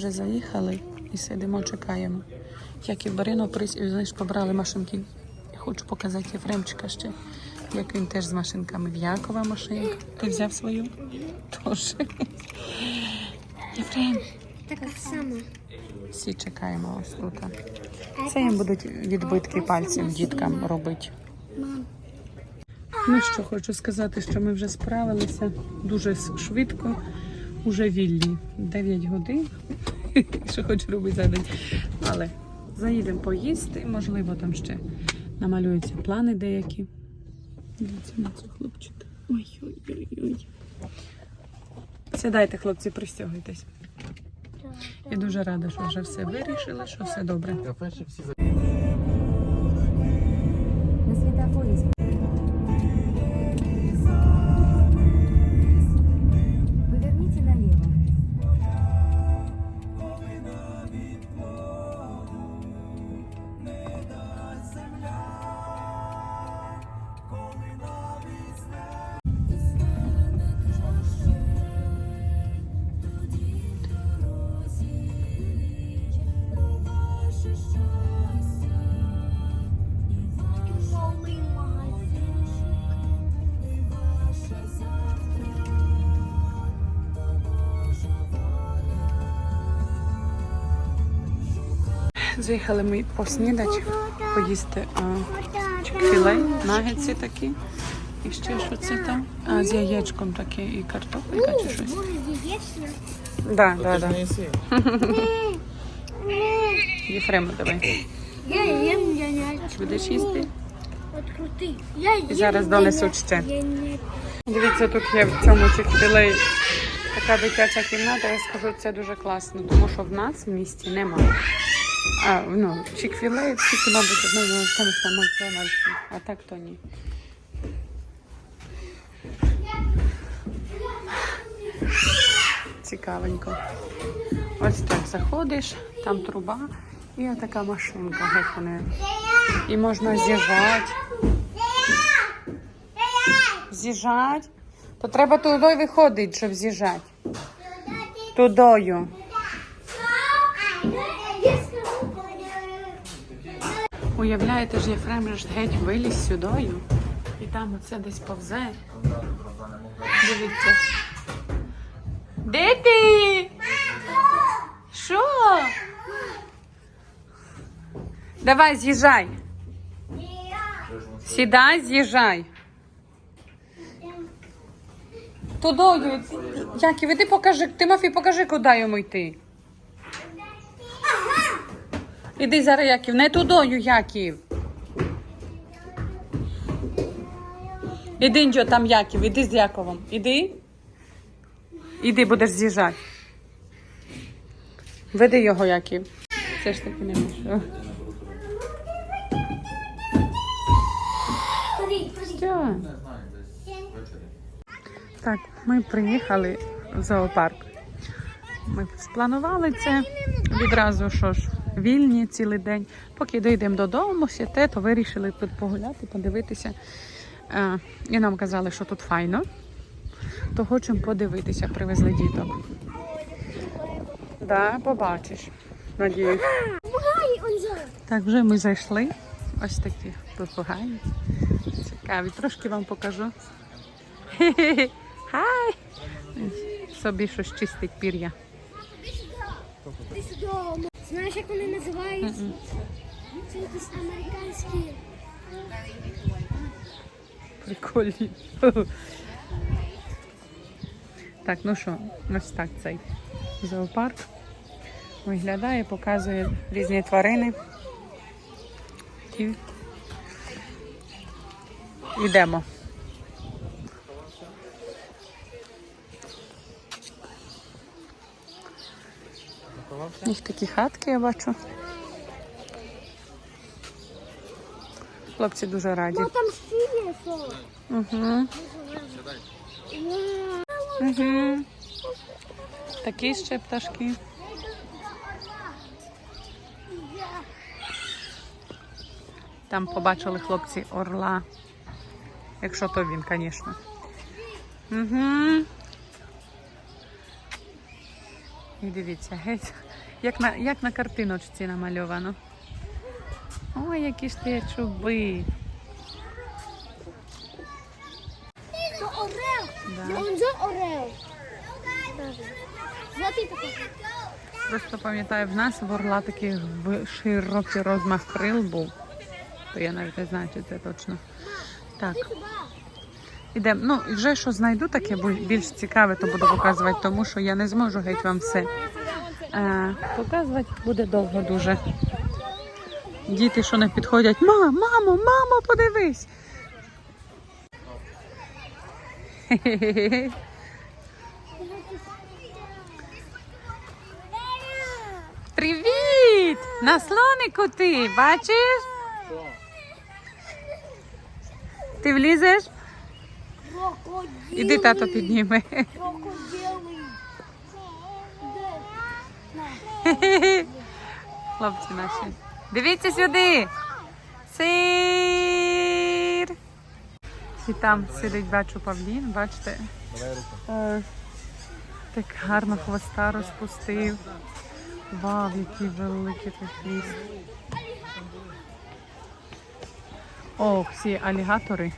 приїхали і сидимо, чекаємо. Як і Барино прис... знаєш, побрали машинки. Хочу показати Єфремчика ще, як він теж з машинками. В Якова машинка. Ти взяв свою? Тож. Єфрем. Така сама. Всі чекаємо ось тут. Це їм будуть відбитки пальців діткам робити. Ну що, хочу сказати, що ми вже справилися дуже швидко, уже вільні. 9 годин. Що хочу робити за день. Але заїдемо поїсти, можливо, там ще намалюються плани деякі. Дивіться на цього хлопчика. Ой-ой-ой. Сідайте, хлопці, пристягуйтесь. Я дуже рада, що вже все вирішили, що все добре. На светофоре Заїхали ми поснідати, поїсти а, філе, нагетси такі. І ще що це там? А, з яєчком таке і картопелька чи щось. Да, да, да. Єфрему давай. Я їм янячку. Будеш їсти? Я І зараз донесуть ще. Дивіться, тут є в цьому чекфілеї така дитяча кімната. Я скажу, це дуже класно, тому що в нас в місті немає. А, ну, чекфілеї тільки, мабуть, одно з тому, що Макдональдс, а так то ні. Цікавенько. Ось так заходиш, там труба і така машинка. Геть вони. І можна з'їжджати. З'їжджати. То треба туди виходити, щоб з'їжджати. Тудою. Уявляєте ж, Єфрем ж геть виліз сюдою. І там оце десь повзе. Дивіться. Де ти? Що? Давай, з'їжджай. Сідай, з'їжджай. Тудою. Яків, іди покажи. Тимофій, покажи, куди йому йти. Іди зараз, Яків, не тудою, Яків. Іди, Нджо, там Яків, іди з Яковом. Іди. Іди, будеш з'їжджати. Веди його, Яків. Все ж таки не можу. Так, ми приїхали в зоопарк. Ми спланували це відразу, що ж, вільні цілий день. Поки дійдемо додому, сіте, то вирішили тут погуляти, подивитися. Е, І нам казали, що тут файно. То хочемо подивитися, привезли діток. Да, побачиш. Надіюсь. Так, вже ми зайшли. Ось такі попугаї. Цікаві. Трошки вам покажу. Хай! Собі щось чистить пір'я. Знаєш, як вони називаються? Це якісь американські. Прикольні. Так, ну що, ось так цей зоопарк виглядає, показує різні тварини. І йдемо. Їх такі хатки я бачу. Хлопці дуже раді. Ну там ще є. Угу. Угу. Такі ще пташки. Там побачили хлопці орла. Якщо то він, звісно. Угу. І дивіться, геть Як на, як на картиночці намальовано. Ой, які ж ти чуби. Це орел. Да. Он же орел. Просто пам'ятаю, в нас в орла такий широкий розмах крил був. То я навіть не знаю, чи це точно. Так. Ідемо. Ну, вже що знайду таке більш цікаве, то буду показувати, тому що я не зможу геть вам все. Е, показувати буде довго дуже. Діти, що не підходять, мам, мамо, мамо, подивись. Привіт! На слонику ти, бачиш? Ти влізеш? Крокодил. Іди тато підніме. Крокодили. Хлопці наші. Дивіться сюди. Сир. І там сидить, бачу павлін, бачите? Е, Так гарно хвоста розпустив. Вау, який великий той хвіст. О, всі алігатори.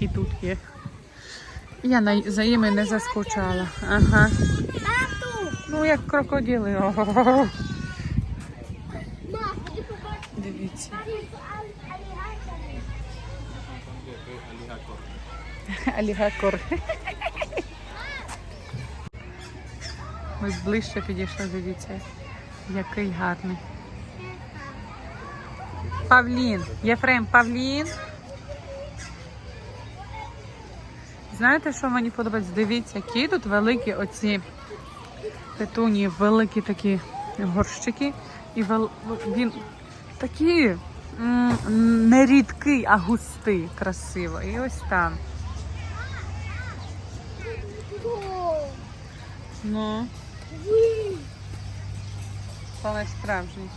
І тут є. Я на, за ними не заскучала. Ага. Ну, як крокодили. Ма, ходи побачиш. Дивіться. Алігатор. Ось ближче підійшла, дивіться, який гарний. Павлін. Єфрем, Павлін. Знаєте, що мені подобається? Дивіться, які тут великі оці петунії, великі такі горщики. І вел... він такий не рідкий, а густий, красиво. І ось там. Ну, але справжній.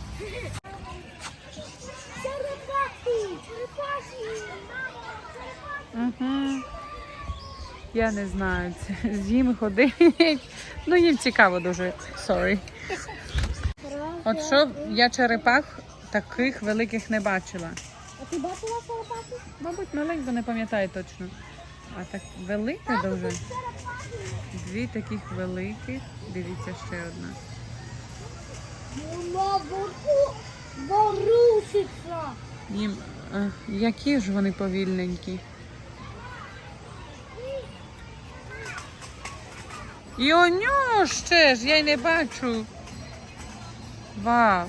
Угу. Я не знаю, це з ними ходить. Ну, їм цікаво дуже. Sorry. От що я черепах таких великих не бачила. А ти бачила черепахи? Мабуть, маленько не пам'ятаю точно. А так велике дуже. Дві таких великих. Дивіться ще одна. Їм, е, які ж вони повільненькі. І у нього ще ж, я й не бачу. Вау.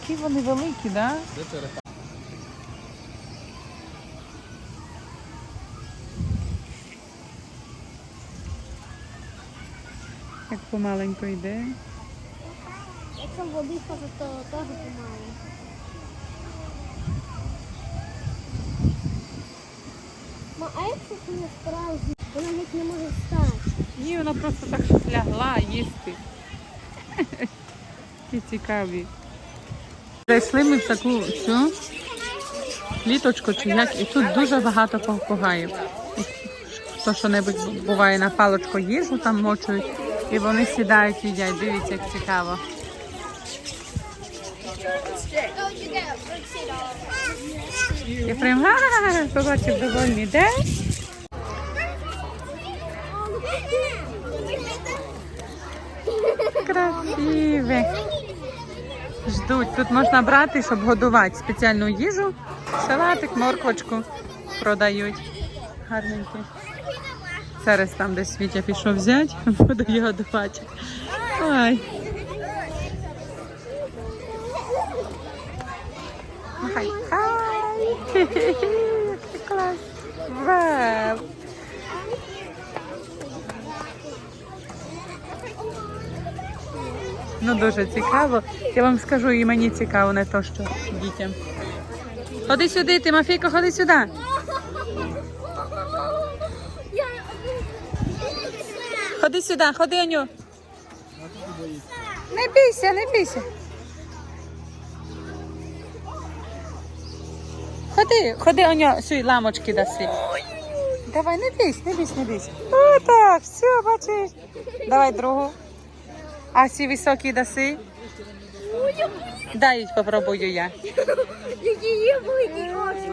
Які вони великі, так? Да? Як помаленько йде. Якщо в воді ходить, то теж помало. А якщо це не справжній, вона геть не може встати. Ні, вона просто так щось лягла їсти. Які цікаві. Зайшли ми в таку цю кліточку, чи як, і тут дуже багато попугаїв. І Хто що-небудь буває на палочку їжу там мочують, і вони сідають, їдять. Дивіться, як цікаво. І прям побачив довольний де. Красиве. Ждуть. Тут можна брати, щоб годувати спеціальну їжу. Салатик, морквочку продають. Гарненькі. Зараз там десь Вітя пішов взяти, буду його годувати. Ой. Клас. Ну дуже цікаво. Я вам скажу, і мені цікаво, не то, що дітям. Ходи сюди, Тимофійко, ходи сюди. Ходи сюди, ходи, Аню. Не бійся, не бійся. Ходи, ходи, Аню, сюди, ламочки даси. Давай, не бійся, не бійся, не бійся. О, так, все, бачиш. Давай другу. А ці високі даси? Дай попробую я. Які є великі очі.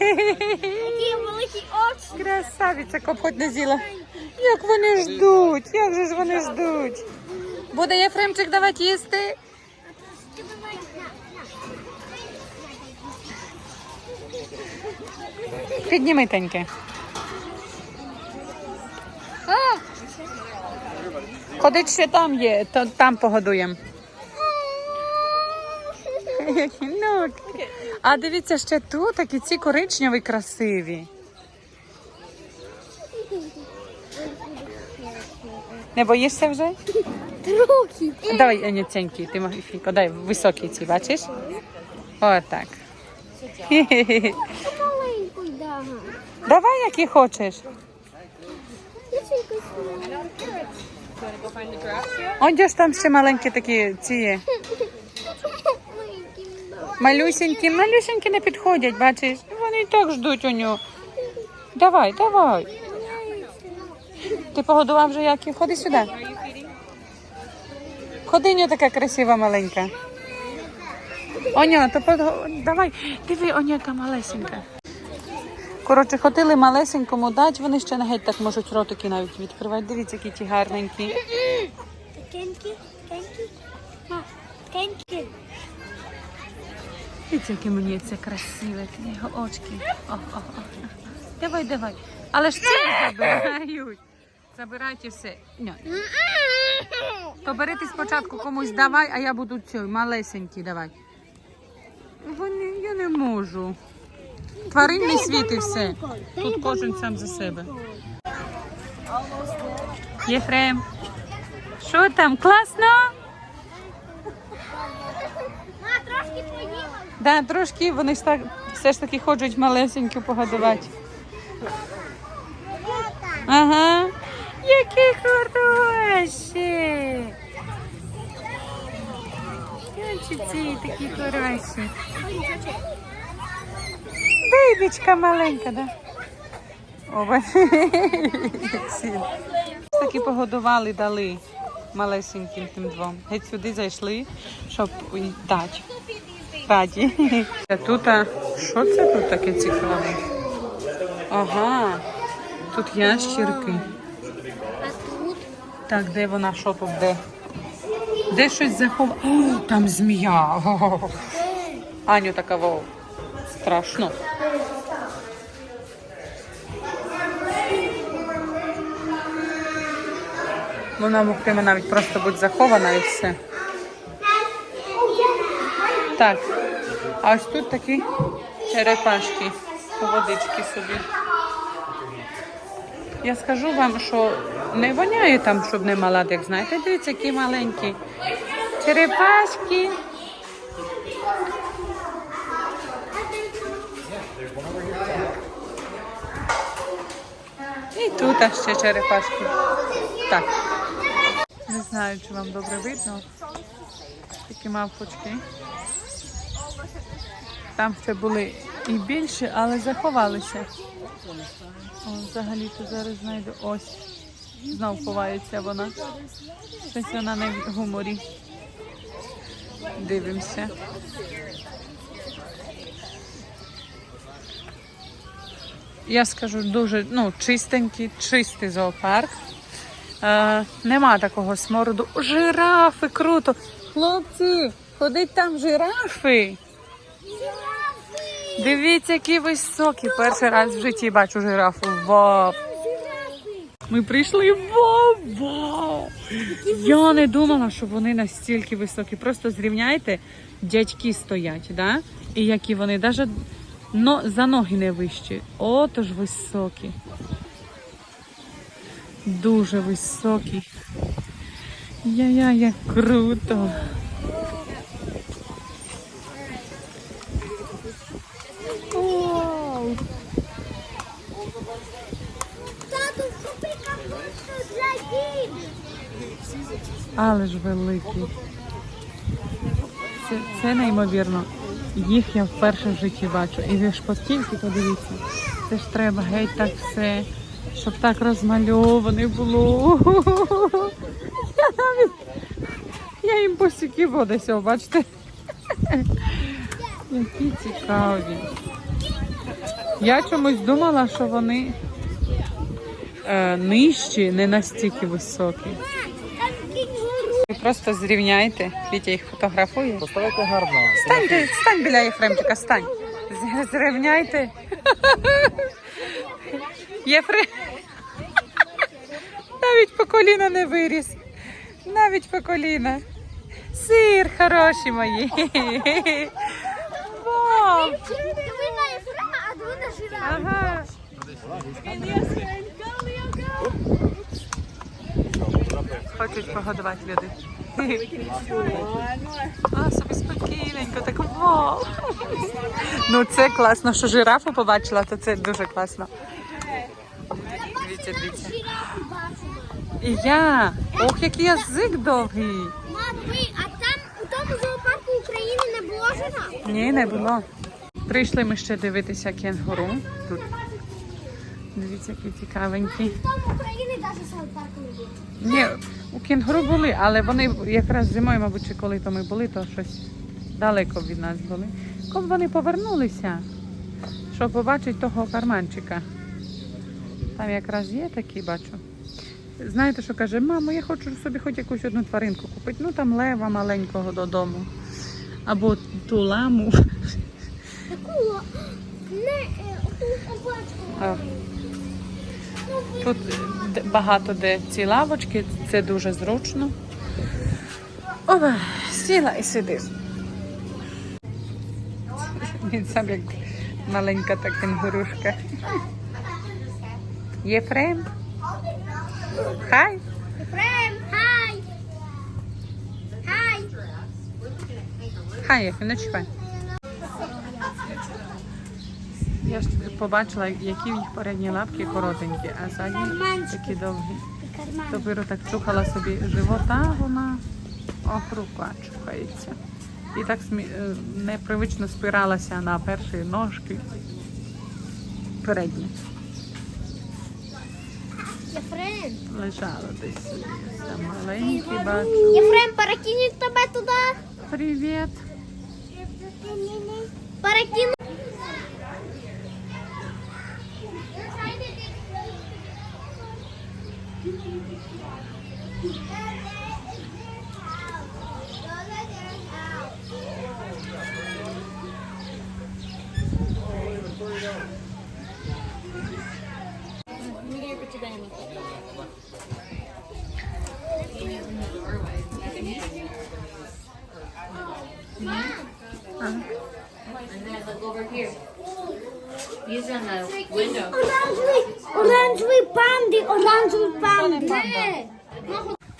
Які великі очі. Красавиця, копоть не з'їла. Як вони ждуть, як же ж вони ждуть. Буде Єфремчик давати їсти? Підніми теньки. Ходить ще там є, то там погодуємо. Які. А дивіться, ще тут такі ці коричневі красиві. Не боїшся вже? Трохи. Давай, Аняценький, ти Тимофійко, дай високі ці, бачиш? Отак. Дага. Давай, які хочеш. Он де ж там ще маленькі такі ці. Малюсенькі, малюсенькі не підходять, бачиш? Вони і так ждуть у нього. Давай, давай. Ти погодував вже як? Ходи сюди. Ходи, нього така красива маленька. Оня, то пог- давай, диви, Оня, яка малесенька. Коротше, хотіли малесенькому дати, вони ще геть так можуть ротики навіть відкривати. Дивіться, які ті гарненькі. Ма, кеньки. Дивіться, яке мені це красиве, його очки. О, о, о. Давай, давай. Але ж це забирають. Забирайте все. Ні. То спочатку комусь давай, а я буду цей малесенький давай. Вони, я не можу. Тваринний світ і все. Тут кожен сам за себе. Єфрем. Що там? Класно? Трошки поїла. Да, трошки вони все ж таки хочуть малесеньку погодувати. Ага. Які хороші. Ці такі хороші. Бейбічка маленька, да? О, таки погодували, дали малесеньким тим двом. Геть сюди зайшли, щоб дати. Раді. Тут, що це тут таке цікаве? Ага, тут ящірки. Так, де вона, тут, де? Де щось заховано? Там змія. Аню така вов. Страшно. Вона могтиме навіть просто бути захована і все. Так, а ось тут такі черепашки, водички собі. Я скажу вам, що не воняє там, щоб не мала, як знаєте. Дивіться, які маленькі. Черепашки. І тут ще черепашки. Так. Не знаю, чи вам добре видно. Такі мавпочки. Там ще були і більше, але заховалися. О, взагалі то зараз знайду ось. Знов ховається вона. Щось вона не в гуморі. Дивимося. Я скажу дуже ну, чистенький, чистий зоопарк. Е, нема такого смороду. Жирафи, круто. Хлопці, ходить там жирафи. Дивіться, які високі. Перший раз в житті бачу жирафу. Вау! Ми прийшли. Вау! Вау! Я не думала, що вони настільки високі. Просто зрівняйте, дядьки стоять, да? і які вони навіть но, за ноги не вищі. Ото ж високі. Дуже високі. Я-я, як круто. Вау! Тату, купи капусту для діді. Але ж великі. Це, це неймовірно. Їх я вперше в житті бачу. І ви ж по скільки подивіться. Це ж треба геть так все, щоб так розмальоване було. Я навіть я їм посіки води сьо, бачите? Які цікаві. Я чомусь думала, що вони е, нижчі, не настільки високі. Ви просто зрівняйте. Вітя їх фотографує. Поставити гарно. Станьте, стань біля Єфремчика, стань. Зрівняйте. Єфрем. Навіть по коліна не виріс. Навіть по коліна. Сир, хороші мої. Вау. Ага. Хочуть погодувати люди. А, собі спокійненько, так вау. Ну це класно, що жирафу побачила, то це дуже класно. Дивіться, дивіться. І я. Ох, який язик довгий. А там у тому зоопарку України не було жираф? Ні, не було. Прийшли ми ще дивитися кенгуру. Тут. Дивіться, які цікавенькі. В тому України навіть зоопарку не було. Ні, у кінгуру були, але вони якраз зимою, мабуть, чи коли то ми були, то щось далеко від нас були. Коли вони повернулися, щоб побачити того карманчика. Там якраз є такі, бачу. Знаєте, що каже, мамо, я хочу собі хоч якусь одну тваринку купити. Ну там лева маленького додому. Або ту ламу. Таку не е, оту собачку. А, Тут багато де ці лавочки, це дуже зручно. Опа, сіла і сидиш. Він сам як маленька та кенгурушка. Єфрем. Хай. Ефрем, хай! Хай! Хай, Єфрем, не Я ж побачила, які в їх передні лапки коротенькі, а задні такі довгі. Карман. То беру так чухала собі живота, вона ох, чухається. І так е, непривично спиралася на перші ножки. Передні. Єфрем. Лежала десь собі. Маленький бачу. Єфрем, перекинуть тебе туди. Привіт. Перекину.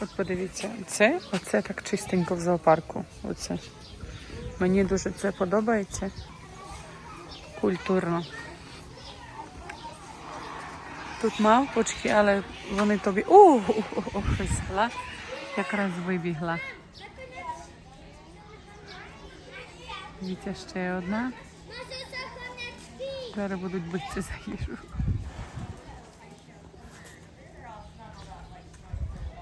От подивіться, це оце так чистенько в зоопарку. Оце. Мені дуже це подобається. Культурно. Тут мавпочки, але вони тобі. О, щось. Якраз вибігла. Дивіться, ще одна. Зараз будуть битися за їжу.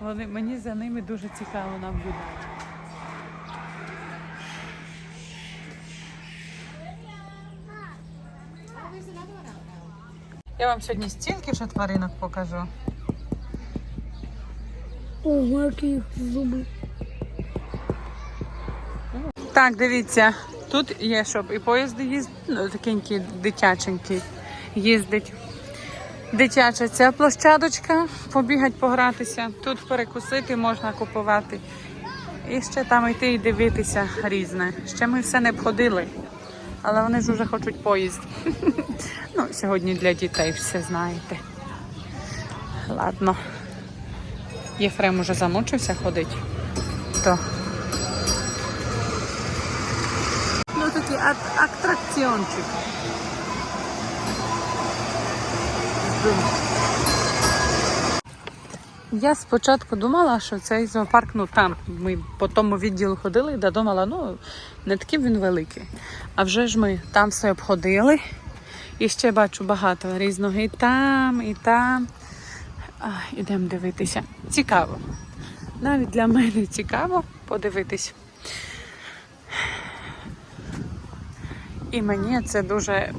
Вони, мені за ними дуже цікаво наблюдати. Я вам сьогодні стільки вже тваринок покажу. Ого, які зуби. Так, дивіться, тут є, щоб і поїзди їздять, ну, такенькі дитяченькі їздить. Дитяча ця площадочка, побігати, погратися. Тут перекусити можна купувати. І ще там йти і дивитися різне. Ще ми все не обходили, але вони ж вже хочуть поїзд. Ну, сьогодні для дітей все знаєте. Ладно. Єфрем уже замучився ходити. То Ну, такий ат- атракціончик. Я спочатку думала, що цей зоопарк, ну там ми по тому відділу ходили, да думала, ну не такий він великий. А вже ж ми там все обходили І ще бачу багато різного і там, і там. Ідемо дивитися. Цікаво. Навіть для мене цікаво подивитись. І мені це дуже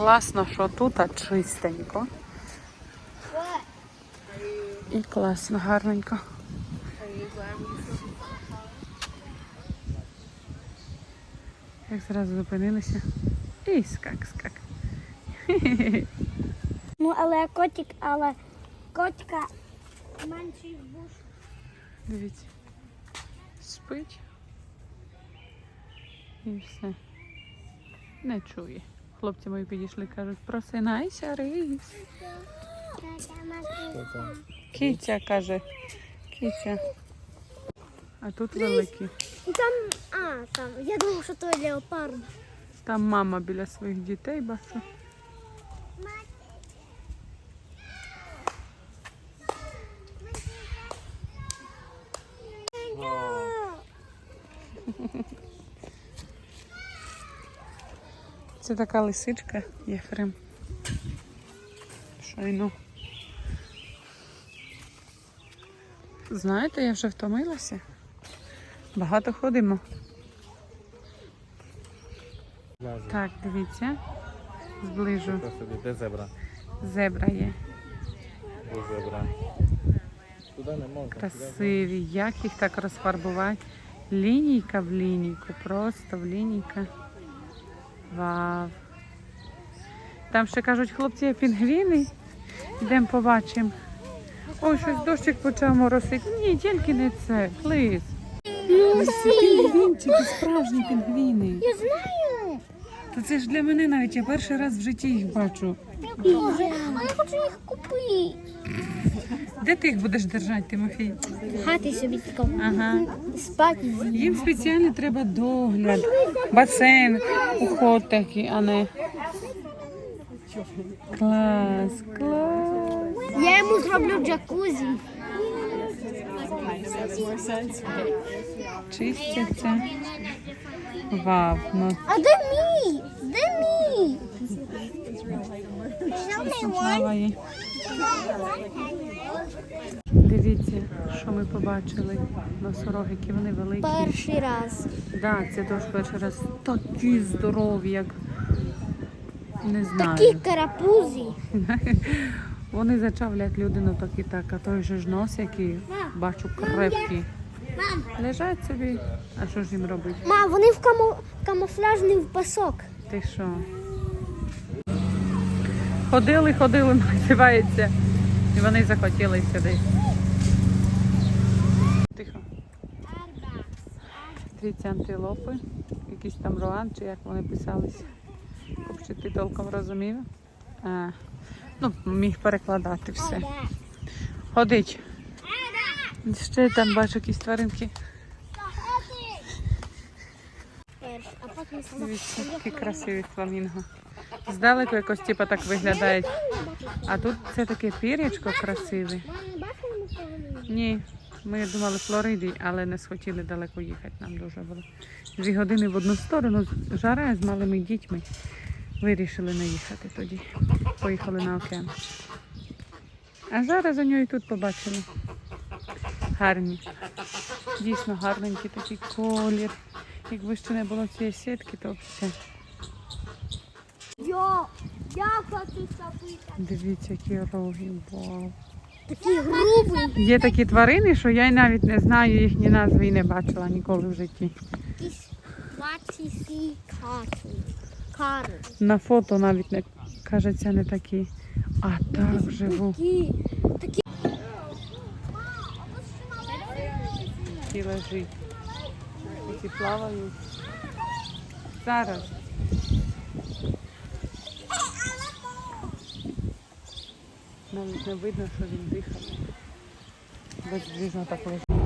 класно, що тут чистенько. І класно, гарненько. Як зразу зупинилися. І скак, скак. Ну, але котик, але котика менший буш. Дивіться. Спить. І все. Не чує. Хлопці мої підійшли, кажуть, просинайся, рись. Кітя каже. Кітя. А тут великі. Там, а, там, я думав, що то леопард. Там мама біля своїх дітей бачу. Це така лисичка Єфрем. Шайно. Знаєте, я вже втомилася. Багато ходимо. Так, дивіться. Зближу. Де зебра? Зебра є. Де зебра? Туди не можна. Красиві. Як їх так розфарбувати? Лінійка в лінійку, просто в лінійка. Вау. Там ще кажуть, хлопці, є пінгвіни. Йдемо побачимо. Ой, щось дощик почав моросити. Ні, тільки не це. Плиз. Пінгвінчики, справжні пінгвіни. Я знаю. Та це ж для мене навіть я перший раз в житті їх бачу. Я хочу їх купити. Де ти їх будеш держати, Тимофій? Хати собі тако Ага. спати. Їм спеціально треба догляд, басейн, уход такий, а не. Клас, клас. Я йому зроблю джакузі. Чистяться. Вау, ну А де мій? Де мій? слава їй. Дивіться, що ми побачили. Носороги, які вони великі. Перший раз. Да, це теж перший раз такі здорові, як не знаю. Такі карапузі. Вони зачавлять людину так і так, а той же ж нос, який бачу крепкий. Мам, Лежать собі, а що ж їм робити? Ма, вони в каму... камуфляжний в пасок. Ти що? Ходили, ходили, називається. І вони захотіли сюди. Тихо. Дивіться, антилопи, якісь там руан, чи як вони писалися. Хоч ти толком розумів? А, ну, міг перекладати все. Ходить. Ще там бачу якісь тваринки. Дивіться, які красиві фламінго. Здалеку якось типу, так виглядають. А тут це таке пір'ячко красиве. Ні, ми думали в Флориді, але не схотіли далеко їхати. Нам дуже було. Дві години в одну сторону, жара з малими дітьми. Вирішили не їхати тоді. Поїхали на океан. А зараз у нього і тут побачили. Гарні. Дійсно гарненький такий колір. Якби ще не було цієї сітки, то все. Йо, я хочу собі. Дивіться, які роги. Вау. Такий грубий. Є такі тварини, що я й навіть не знаю їхні назви і не бачила ніколи в житті. На фото навіть не кажеться не такі. А так вживу. Такі. Такі. Лежить. Які плавають. Зараз. Навіть не видно, що він дихає. Бездвіжно так лежить.